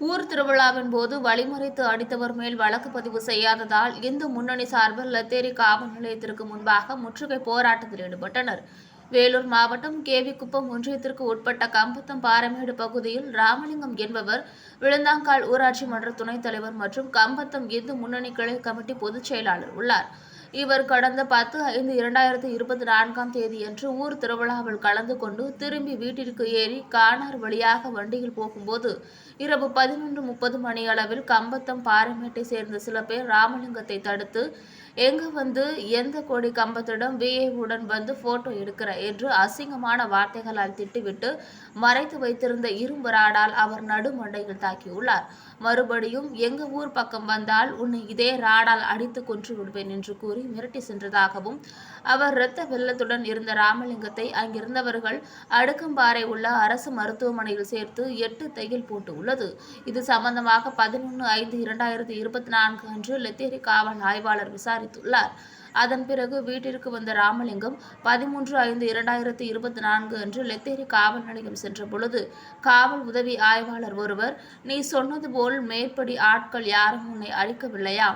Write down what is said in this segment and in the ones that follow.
ஊர் திருவிழாவின் போது வழிமறைத்து அடித்தவர் மேல் வழக்கு பதிவு செய்யாததால் இந்து முன்னணி சார்பில் லத்தேரி காவல் நிலையத்திற்கு முன்பாக முற்றுகை போராட்டத்தில் ஈடுபட்டனர். வேலூர் மாவட்டம் கேவிக்குப்பம் ஒன்றியத்திற்கு உட்பட்ட கம்பத்தம் பாறைமேடு பகுதியில் ராமலிங்கம் என்பவர் விழுந்தாங்கால் ஊராட்சி மன்ற துணைத் தலைவர் மற்றும் கம்பத்தம் இந்து முன்னணி கிளை கமிட்டி பொதுச் செயலாளர் உள்ளார். இவர் கடந்த பத்து ஐந்து இரண்டாயிரத்தி இருபத்தி நான்காம் தேதியன்று ஊர் திருவிழாவில் கலந்து கொண்டு திரும்பி வீட்டிற்கு ஏறி கானார் வழியாக வண்டியில் போகும்போது இரவு பதினொன்று முப்பது மணி அளவில் கம்பத்தம் பாறைமேட்டை சேர்ந்த சில பேர் ராமலிங்கத்தை தடுத்து எங்கு வந்து எந்த கொடி கம்பத்திடம் விஏவுடன் வந்து போட்டோ எடுக்கிற என்று அசிங்கமான வார்த்தைகளால் திட்டுவிட்டு மறைத்து வைத்திருந்த இரும்பு ராடால் அவர் நடுமண்டையில் தாக்கியுள்ளார். மறுபடியும் எங்க ஊர் பக்கம் வந்தால் உன்னை இதே ராடால் அடித்து கொன்று விடுவேன் என்று கூறி மிரட்டி சென்றதாகவும் அவர் இரத்த வெள்ளத்துடன் இருந்த ராமலிங்கத்தை அங்கிருந்தவர்கள் அடுக்கம்பாறை உள்ள அரசு மருத்துவமனையில் சேர்த்து எட்டு தையல் போட்டு உள்ளது இது சம்பந்தமாக பதினொன்று ஐந்து இரண்டாயிரத்தி இருபத்தி நான்கு அன்று லெத்தேரி காவல் ஆய்வாளர் அறிவித்துள்ளார். அதன் பிறகு வீட்டிற்கு வந்த ராமலிங்கம் பதிமூன்று ஐந்து இரண்டாயிரத்தி இருபத்தி நான்கு அன்று லெத்தேரி காவல் நிலையம் சென்ற பொழுது காவல் உதவி ஆய்வாளர் ஒருவர் நீ சொன்னது போல் மேற்படி ஆட்கள் யாரும் உன்னை அழிக்கவில்லையா?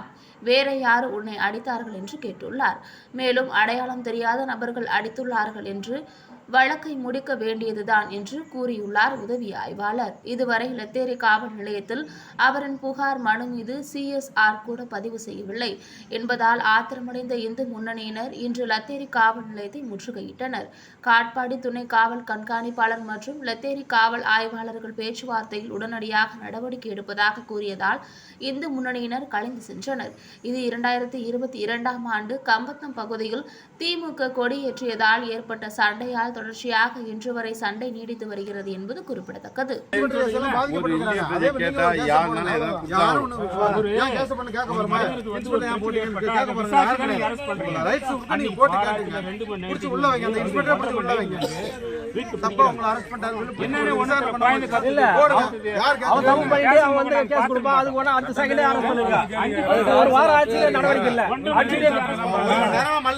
வேற யார் உன்னை அடித்தார்கள்? என்று கேட்டுள்ளார். மேலும் அடையாளம் தெரியாத நபர்கள் அடித்துள்ளார்கள் என்று வழக்கை முடிக்க வேண்டியதுதான் என்று கூறியுள்ளார் உதவி ஆய்வாளர். இதுவரை லத்தேரி காவல் நிலையத்தில் அவரின் புகார் மனு மீது சிஎஸ்ஆர் கூட பதிவு செய்யவில்லை. என்பதால் ஆத்திரமடைந்த இந்து முன்னணியினர் இன்று லத்தேரி காவல் நிலையத்தை முற்றுகையிட்டனர். காட்பாடி துணை காவல் கண்காணிப்பாளர் மற்றும் லத்தேரி காவல் ஆய்வாளர்கள் பேச்சுவார்த்தையில் உடனடியாக நடவடிக்கை எடுப்பதாக கூறியதால் இந்து முன்னணியினர் கலைந்து சென்றனர். இது இரண்டாயிரத்தி இருபத்தி இரண்டாம் ஆண்டு கம்பத்தம் பகுதியில் திமுக கொடியேற்றியதால் ஏற்பட்ட சண்டையால் தொடர்ச்சியாக இன்று வரை சண்டை நீடித்து வருகிறது என்பது குறிப்பிடத்தக்கது. ஒரு விசாரணை பண்ணுங்க. இல்ல.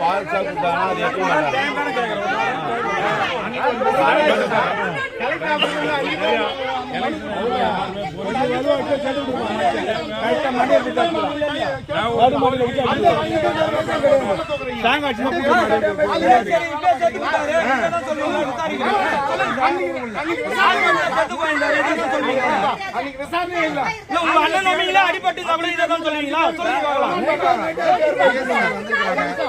பால் சாப்பிட்டாங்கன்னா அது எப்படி நடக்கும்? உங்க அடிபட்டு சொல்லுவீங்களா சொல்லுங்க